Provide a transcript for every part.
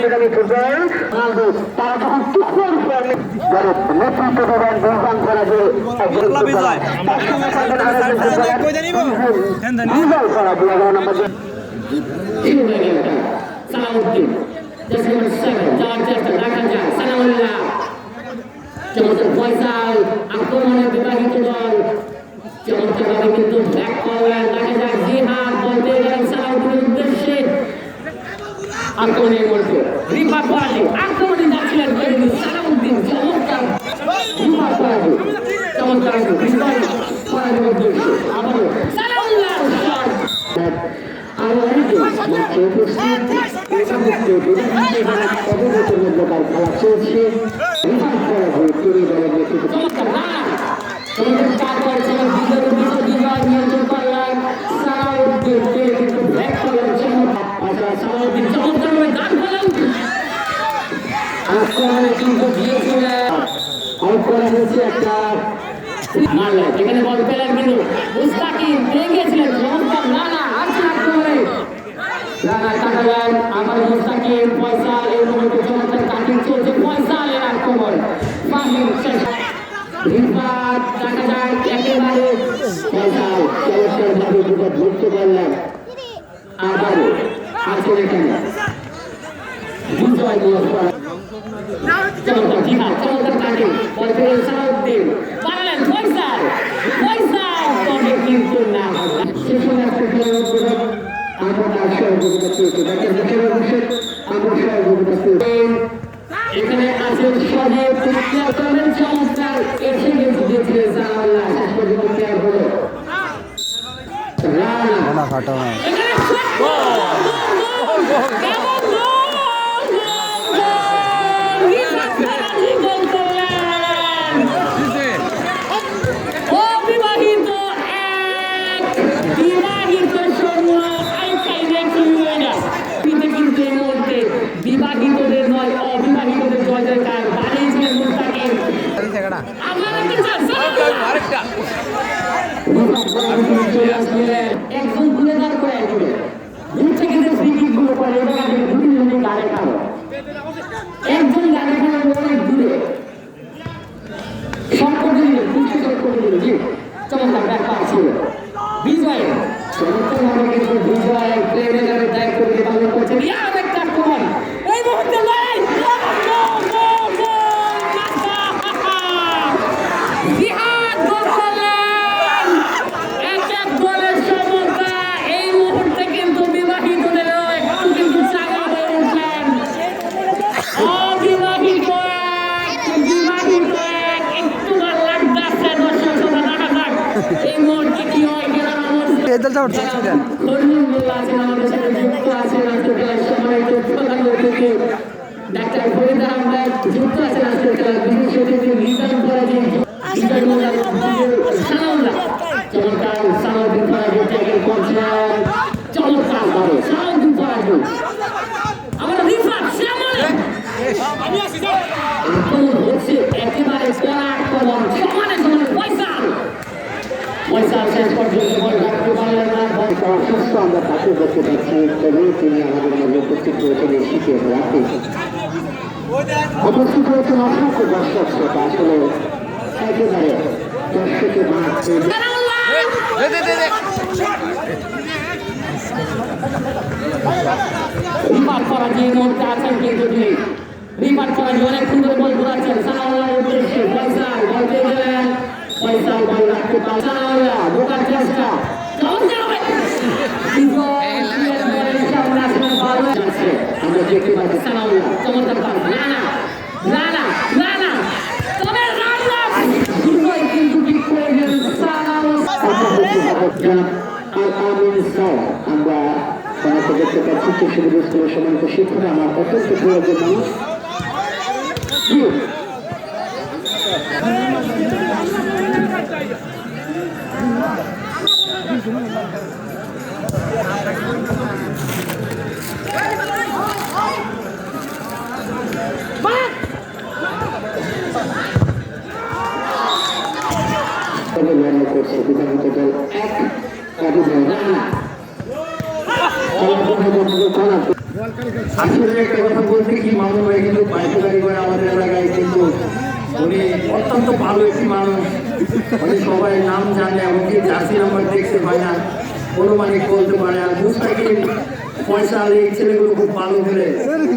Football তারা যখন টুকরোর উপর নেতৃত্ব দেবেন? হ্যাঁ, জানি। বিজয় করা দুই এগারো নম্বর যে সালাউদ্দিন just number seven যাওয়ার চেষ্টা রাখা যায় সালাউল্লাহ চমৎকার ফয়সাল আক্রমণে বিভাগিত দল চমৎকারভাবে কিন্তু ব্যাক করলেন দেখা যায় জিহাদ বলতে গেলেন সালাউদ্দিনের উদ্দেশ্যে আক্রমণের মধ্যে রিফা পালি আক্রমণে যাচ্ছিলেন কিন্তু সালাউদ্দিন চমৎকার রিফা পালি চমৎকার বিজয় করার উদ্দেশ্যে আবারও সালাউল্লাহ shot। আরও অনেকে মাঠে উপস্থিত একামুক্ত অবগত মধ্যকার খেলা চলছে রিভাইভ করা হয়ে তৈরি দলের নেতৃত্ব চমৎকার না চমৎকার চার করেছিলেন বিজয় বিজয় বিজয় নিয়ন্ত্রণ করলেন সালাউদ্দিন কে কিন্তু ব্যাক করলেন চমৎকার আচ্ছা সালাউদ্দিন চমৎকার ভাবে দান করলেন আক্রমণে কিন্তু দিয়েছিলেন আউট করা হয়েছে একটা বল পেলেন কিন্তু মুস্তাকিম পেয়ে না না আক্রমণে রানা কাটালেন আবার মুস্তাকিম ফয়সাল এই মুহূর্তে চমৎকার কাটিং চলছে ফয়সালের আক্রমণ। ফাহিম শেষ রিফাত দেখা যায় একেবারে ফয়সাল চমৎকার ভাবে দুটো ধরতে পারলেন আবারও আছেন এখানে বিজয় নিয়োগ করা চমৎকার জিহাদ চমৎকার কাটিং বল পেলেন সালাউদ্দিন পারলেন ফয়সাল ফয়সাল তবে কিন্তু না শেষ হয়ে একটা খেলার উদ্বোধন আমরা তার সহযোগিতা পেয়েছি ডাক্তার মুখের অভিষেক আমরা সহযোগিতা রানা এখানে কেমন গোল! গোল! গোল! রিফাত ব্যানার্জি গোল করলেন! অবিবাহিত এক বিবাহিত শূন্য আইসাই রেখে না পিতে কিন্তু এই মুহূর্তে বিবাহিতদের নয় অবিবাহিতদের জয় জয়কার বানিয়েছিলেন মুস্তাকিম আপনারা কি চান আরেকটা একজন দূরে দাঁড় করে একজন গাড়ে খাব অনেক দূরে শট করে দিল দুটি শট করে দিল জি চমৎকার ব্যাট ছিল বিজয় বিজয় মেকারের দায়িত্ব নিয়ে পালন করছেন ইয়ার একটা আক্রমণ এই মুহূর্তে লড়াই গোল গোল গোল জিহাদ গোল করলেন এক এক গোলের সমতা এই মুহূর্তে কিন্তু বিবাহিতদেরও একটু কিন্তু চাঙা হয়ে উঠলেন অবিবাহিত এক বিবাহিত এক একটু ভালো লাগতেছে দর্শক শ্রোতা দেখা যাক এই মুহূর্তে কি হয় খেলার অবস্থা কর্মী মোল্লা আছেন আমাদের সাথে যুক্ত আছেন আজকে খেলার সময় প্রধান অতিথি ডাক্তার ফরিদ আহমেদ যুক্ত আছেন আজকে খেলার বিশেষ অতিথি মোল্লা সালাউল্লাহ চমৎকার সালাউদ্দিন ফরাজি ট্যাকেল করছেন চমৎকার ভাবে সালাউদ্দিন ফরাজি আমার রিফাত শ্যামলে হচ্ছে একেবারে কড়া আক্রমণ সমানে সমানে পয়সা পয়সা শেষ পর্যন্ত বল রাখতে পারলেন না বল অসুস্থ আমরা তাকে দেখতে পাচ্ছি তবে তিনি আমাদের মধ্যে উপস্থিত হয়েছেন এই শীতের রাতে উপস্থিত হয়েছেন অসংখ্য দর্শক শ্রোতা আসলে একেবারে দর্শকের মাঠ দে দে দে দে রিমার ফরাজি এই আছেন কিন্তু রিমার ফরাজি অনেক সুন্দর বল ঘুরাচ্ছেন সানাউল্লাহ ফয়সাল বল রাখতে পারে সানাউল্লাহ ঢোকার চেষ্টা। আমরা দেখতে পাচ্ছি সানাউল্লাহ চমৎকার পাস রানা রানা রানা তবে রানা বিজয় কিন্তু ঠিক করে গেলেন সানাউল্লাহ আমরা ওনাকে দেখতে পাচ্ছি কৃষি স্কুলের সম্মানিত শিক্ষক আমার অত্যন্ত প্রিয় মানুষ জি, তবে লড়াই করছে বিধানিত দল এক কাজী ভাই রানা খেলা আসলে একটা কথা বলতে কি করে আমাদের এলাকায় অত্যন্ত ভালো একটি মানুষ সবাই নাম জানে এমনকি জার্সি নাম্বার দেখতে পায় কোনো মানে বলতে পারে আর মুস্তাকিম পয়সা এই ছেলেগুলো খুব ভালো খেলে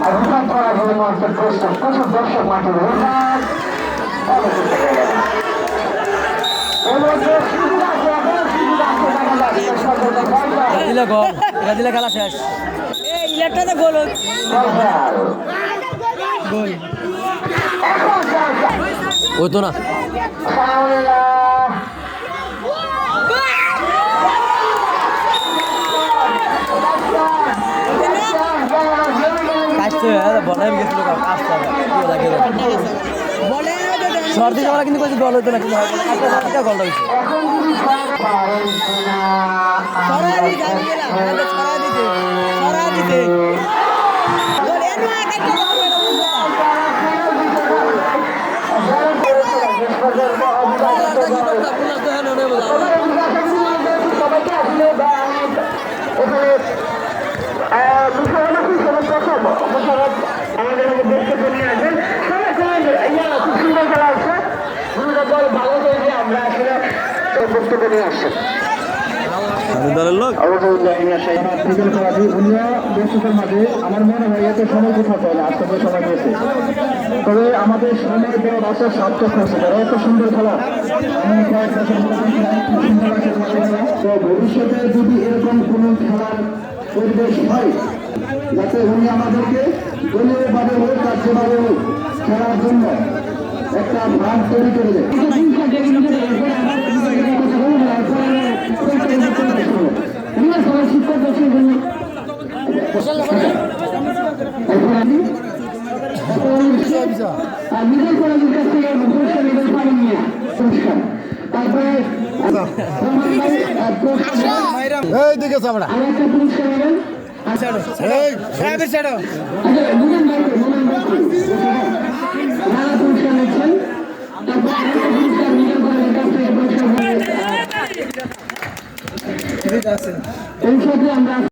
দেখা যায় অভিযান করার জন্য মানুষের প্রশ্ন প্রচুর দর্শক মাঠে দিলে গো এটা দিলে খেলা শেষ। এই ইলেকট্রাতে গোল ওই তো না। সর্দি যাওয়া কিন্তু কইছে দল হতো না কিন্তু একটা গল্প হয়েছে সরা দিতে সরা দিতে ছড়া দিতে বলে না বক্তব্য নিয়ে আসছেন দলের লোক মাঝে আমার মনে হয় এত সময় কোথাও পাই না আজকে সময় তবে আমাদের সময় দেওয়ার অত সার্থক হয়েছে তারা এত সুন্দর খেলা ভবিষ্যতে যদি এরকম কোনো খেলার পরিবেশ হয় যাতে উনি আমাদেরকে দলীয়ভাবে হোক রাজ্যভাবে হোক খেলার জন্য একটা ভাগ তৈরি করে দেয় আর নিজের কলেজের কাছ থেকে পুরস্কার নিজের পানি নিয়ে পুরস্কার তারপরে এইদিকে চামড়া আর একটা পুরস্কার নেবেন পুরস্কার নিচ্ছেন এই সাথে আমরা